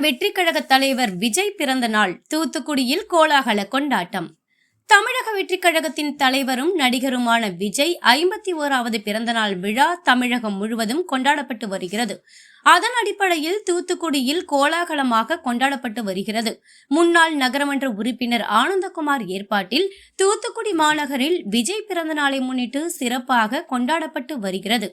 வெற்றி கழக தலைவர் விஜய் பிறந்த நாள் தூத்துக்குடியில் கோலாகல கொண்டாட்டம். தமிழக வெற்றி கழகத்தின் தலைவரும் நடிகருமான விஜய் ஐம்பத்தி ஓராவது பிறந்தநாள் விழா தமிழகம் முழுவதும் கொண்டாடப்பட்டு வருகிறது. அதன் அடிப்படையில் தூத்துக்குடியில் கோலாகலமாக கொண்டாடப்பட்டு வருகிறது. முன்னாள் நகரமன்ற உறுப்பினர் ஆனந்தகுமார் ஏற்பாட்டில் தூத்துக்குடி மாநகரில் விஜய் பிறந்த நாளை முன்னிட்டு சிறப்பாக கொண்டாடப்பட்டு வருகிறது.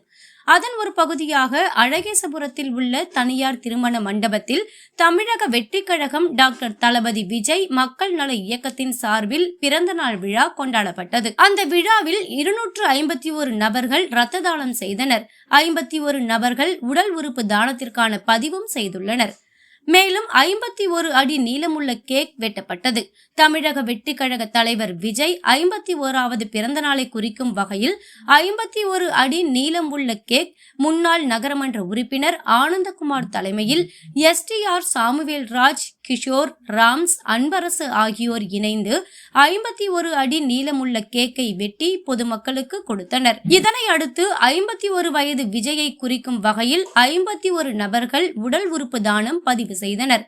அதன் ஒரு பகுதியாக அழகேசபுரத்தில் உள்ள தனியார் திருமண மண்டபத்தில் தமிழக வெற்றிக் கழகம் டாக்டர் தளபதி விஜய் மக்கள் நல இயக்கத்தின் சார்பில் பிறந்த நாள் விழா கொண்டாடப்பட்டது. அந்த விழாவில் இருநூற்று ஐம்பத்தி ஒரு நபர்கள் ரத்த தானம் செய்தனர். ஐம்பத்தி ஒரு நபர்கள் உடல் உறுப்பு தானத்திற்கான பதிவும் செய்துள்ளனர். மேலும் ஐம்பத்தி ஒரு அடி நீளமுள்ள கேக் வெட்டப்பட்டது. தமிழக வெட்டிக்கழக தலைவர் விஜய் ஐம்பத்தி ஓராவது பிறந்த நாளை குறிக்கும் வகையில் ஐம்பத்தி ஒரு அடி நீளம் உள்ள கேக் முன்னாள் நகரமன்ற உறுப்பினர் ஆனந்தகுமார் தலைமையில் எஸ்டிஆர் சாமுவேல் ராஜ் கிஷோர் ராம்ஸ் அன்பரசு ஆகியோர் இணைந்து ஐம்பத்தி ஒரு அடி நீளமுள்ள கேக்கை வெட்டி பொதுமக்களுக்கு கொடுத்தனர். இதனை அடுத்து ஐம்பத்தி ஒரு வயது விஜயை குறிக்கும் வகையில் ஐம்பத்தி ஒரு நபர்கள் உடல் உறுப்பு தானம் பதிவு செய்தனர்.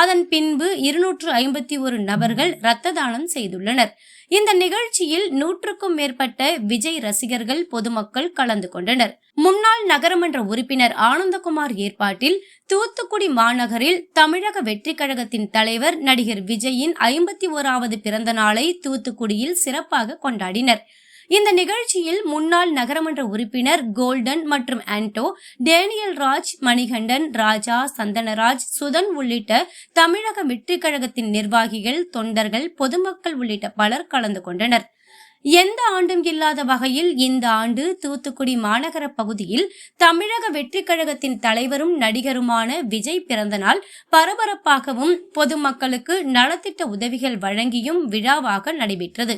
அதன் பின்பு இருநூற்று ஐம்பத்தி ஒரு நபர்கள் இரத்த தானம் செய்துள்ளனர். இந்த நிகழ்ச்சியில் நூற்றுக்கும் மேற்பட்ட விஜய் ரசிகர்கள் பொதுமக்கள் கலந்து கொண்டனர். முன்னாள் நகரமன்ற உறுப்பினர் ஆனந்தகுமார் ஏற்பாட்டில் தூத்துக்குடி மாநகரில் தமிழக வெற்றிக் கழகத்தின் தலைவர் நடிகர் விஜயின் ஐம்பத்தி ஓராவது பிறந்த நாளை தூத்துக்குடியில் சிறப்பாக கொண்டாடினர். இந்த நிகழ்ச்சியில் முன்னாள் நகரமன்ற உறுப்பினர் கோல்டன் மற்றும் ஆண்டோ டேனியல் ராஜ் மணிகண்டன் ராஜா சந்தனராஜ் சுதன் உள்ளிட்ட தமிழக வெற்றிக் கழகத்தின் நிர்வாகிகள் தொண்டர்கள் பொதுமக்கள் உள்ளிட்ட பலர் கலந்து கொண்டனர். எந்த ஆண்டும் இல்லாத வகையில் இந்த ஆண்டு தூத்துக்குடி மாநகர பகுதியில் தமிழக வெற்றிக் கழகத்தின் தலைவரும் நடிகருமான விஜய் பிறந்தநாள் பரபரப்பாகவும் பொதுமக்களுக்கு நலத்திட்ட உதவிகள் வழங்கியும் விழாவாக நடைபெற்றது.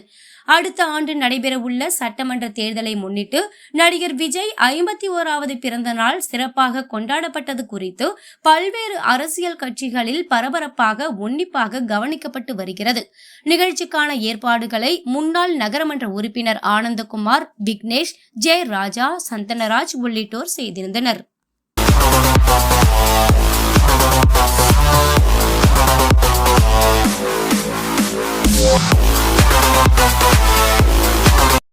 அடுத்த ஆண்டு நடைபெறவுள்ள சட்டமன்ற தேர்தலை முன்னிட்டு நடிகர் விஜய் ஐம்பத்தி ஓராவது பிறந்த நாள் சிறப்பாக கொண்டாடப்பட்டது குறித்து பல்வேறு அரசியல் கட்சிகளில் பரபரப்பாக உன்னிப்பாக கவனிக்கப்பட்டு வருகிறது. நிகழ்ச்சிக்கான ஏற்பாடுகளை முன்னாள் நகரமன்ற உறுப்பினர் ஆனந்தகுமார் விக்னேஷ் ஜெய ராஜா சந்தனராஜ் உள்ளிட்டோர் செய்திருந்தனர். We'll